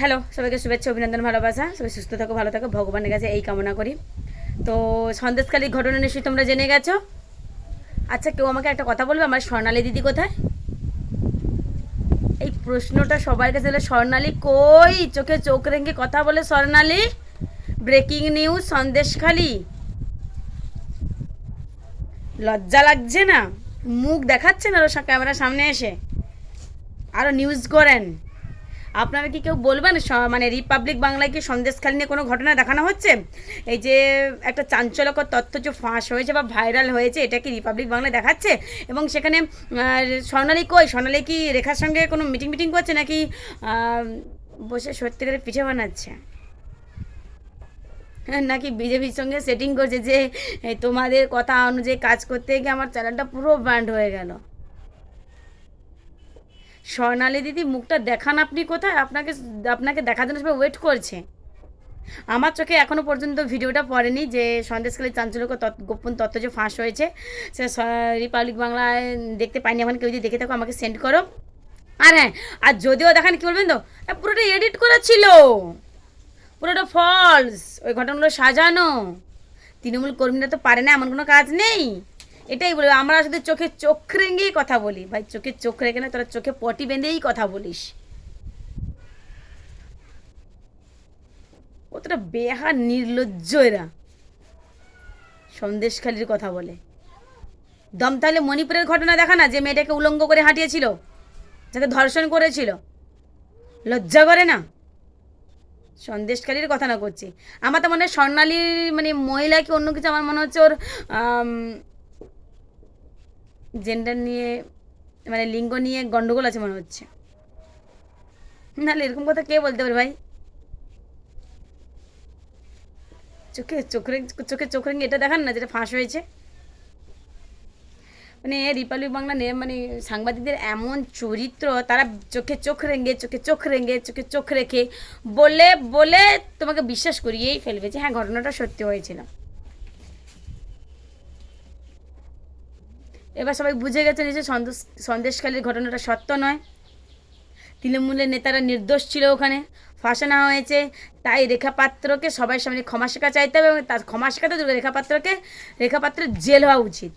Hello, সবাইকে শুভেচ্ছা, অভিনন্দন, ভালোবাসা। সবাই সুস্থ থাকো, ভালো থাকো, ভগবানের কাছে এই কামনা করি। তো সন্দেশকালীর ঘটনা নিশ্চয়ই তোমরা জেনে গেছো। আচ্ছা কেউ আমাকে একটা কথা বলবে? আমার স্বর্ণালী দিদি কোথায়? এই প্রশ্নটা সবার কাছে হলো স্বর্ণালী কই? চোখে চোখ রেখে কথা বলে স্বর্ণালী। Breaking news, Sandeshkhali. লজ্জা লাগছে না? মুখ দেখাচ্ছে না ক্যামেরার সামনে এসে? আরও নিউজ করেন। আপনারা কি কেউ বলবেন? মানে রিপাবলিক বাংলায় কি সন্দেশখালী নিয়ে কোনো ঘটনা দেখানো হচ্ছে? এই যে একটা চাঞ্চল্যকর তথ্য যে ফাঁস হয়েছে বা ভাইরাল হয়েছে, এটা কি রিপাবলিক বাংলায় দেখাচ্ছে? এবং সেখানে স্বর্ণালী কই? স্বর্ণালী কি রেখার সঙ্গে কোনো মিটিং মিটিং করছে নাকি বসে সত্যিকারের পিঠে বানাচ্ছে? নাকি বিজেপির সঙ্গে সেটিং করছে যে তোমাদের কথা অনুযায়ী কাজ করতে গিয়ে আমার চ্যানেলটা পুরো ব্যান্ড হয়ে গেল? স্বর্ণালী দিদি, মুখটা দেখান আপনি কোথায়? আপনাকে আপনাকে দেখার জন্য সবাই ওয়েট করছে। আমার চোখে এখনও পর্যন্ত ভিডিওটা পড়েনি যে সন্দেশকালী চাঞ্চল্যকর তথ্য গোপন তথ্য যে ফাঁস হয়েছে, স- রিপাবলিক বাংলায় দেখতে পাইনি এখন কেউ যদি দেখে থাকো, আমাকে সেন্ড করো। আর হ্যাঁ আর যদিও দেখান, কী বলবেন তো? পুরোটা এডিট করা ছিল পুরোটা ফলস ওই ঘটনাগুলো সাজানো। তৃণমূল কর্মীরা তো পারে না, এমন কোনো কাজ নেই। এটাই বলব আমরা শুধু চোখে চোখ রেঙেই কথা বলি। ভাই, চোখে চোখ রেখে না, তোরা চোখে পটি বেঁধেই কথা বলিস। কতটা বেহার নির্লজ্জ এরা। সন্দেশখালির কথা বলে। দম তাহলে মণিপুরের ঘটনা দেখা না, যে মেয়েটাকে উলঙ্গ করে হাঁটিয়েছিল? যাকে ধর্ষণ করেছিল? লজ্জা করে না? সন্দেশকারীর কথা না করছি। আমার তো মনে হয় স্বর্ণালীর মানে মহিলা কি অন্য কিছু? আমার মনে হচ্ছে ওর জেন্ডার নিয়ে মানে লিঙ্গ নিয়ে গন্ডগোল আছে মনে হচ্ছে। নাহলে এরকম কথা কে বলতে পারে ভাই? চোখে, চোখ রেঙে চোখে চোখ রেঙে এটা দেখান না, যেটা ফাঁস হয়েছে। মানে রিপাবলিক বাংলা নে মানে সাংবাদিকদের এমন চরিত্র, তারা চোখে চোখ রেঙ্গে চোখে চোখ রেঙ্গে চোখে চোখ রেখে বলে বলে তোমাকে বিশ্বাস করিয়েই ফেলবে যে হ্যাঁ ঘটনাটা সত্যি হয়েছিল। এবার সবাই বুঝে গেছে নিজে সন্দেশ সন্দেশকালীর ঘটনাটা সত্য নয়। তৃণমূলের নেতারা নির্দোষ ছিল ওখানে, ফাঁসানো হয়েছে। তাই রেখাপাত্রকে সবাই সামনে ক্ষমা শেখা চাইতে হবে এবং তার ক্ষমা শেখাতে রেখাপাত্রকে রেখা পাত্রকে রেখা পাত্রের জেল হওয়া উচিত।